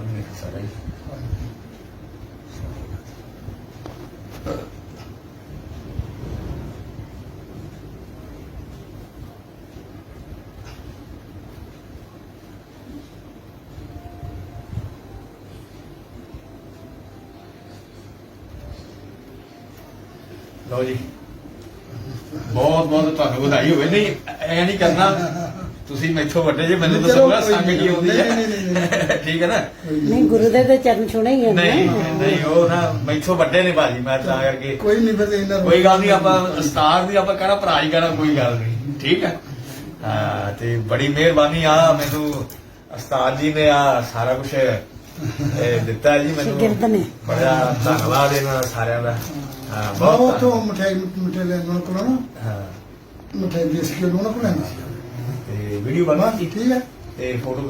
ਨਹੀਂ ਸਾਰਾ ਹੀ। ਲਓ ਜੀ। ਬਹੁਤ ਬਹੁਤ ਤੁਹਾਨੂੰ ਵਧਾਈ ਹੋਵੇ। ਨਹੀਂ ਐ ਨਹੀਂ ਕਰਨਾ। ਤੁਸੀਂ ਮੈਥੋਂ ਵੱਡੇ ਜੇ ਮੈਨੂੰ ਤਾਂ ਚਲੋ ਕੋਈ ਸੰਗ ਕੀ ਹੁੰਦੀ ਨਹੀਂ, ਨਹੀਂ, ਨਹੀਂ, ਹੈ ਠੀਕ ਹੈ ਨਾ? ਨਹੀਂ। ਗੁਰੂ ਦੇ ਤੇ ਚਰਨ ਛੁਣੇ ਹੀ ਹੁੰਦੇ ਨਹੀਂ। ਨਹੀਂ ਉਹ ਨਾ ਮੈਥੋਂ ਵੱਡੇ ਨੇ ਬਾਜੀ ਮੈਂ ਤਾਂ ਕਰਕੇ। ਕੋਈ ਨਹੀਂ ਫਿਰ ਇਹਨਾਂ ਕੋਈ ਗੱਲ ਨਹੀਂ ਆਪਾਂ ਉਸਤਾਦ ਦੀ ਆਪਾਂ ਕਹਿਣਾ ਭਰਾ ਹੀ ਕਹਿਣਾ ਕੋਈ ਗੱਲ ਨਹੀਂ। ਠੀਕ ਹੈ? ਹਾਂ ਤੇ ਬੜੀ ਮਿਹਰਬਾਨੀ ਆ ਮੈਨੂੰ ਉਸਤਾਦ ਜੀ ਨੇ ਆ ਸਾਰਾ ਕੁਝ ਦਿੱਤਾ ਜੀ ਸ਼ਾਗਿਰਦ ਮੈਨੂੰ ਨੇ। ਬੜਾ ਧੰਨਵਾਦ ਇਹਨਾਂ ਦਾ ਸਾਰਿਆਂ ਦਾ। ਹਾਂ ਬਹੁਤ ਬਹੁਤ ਤੋਂ ਮਠਾਈ ਮਠਾਈ ਲੈਣ ਉਹਨਾਂ ਕੋਲ ਨਾ ਹਾਂ। ਮਠਾਈ ਦੇਸ ਕੇ ਉਹਨਾਂ ਕੋਲ ਲੈਣਾ ਤੇ ਵੀਡੀਓ ਬਣਾ ਠੀਕ ਹੈ ਤੇ ਫੋਟੋ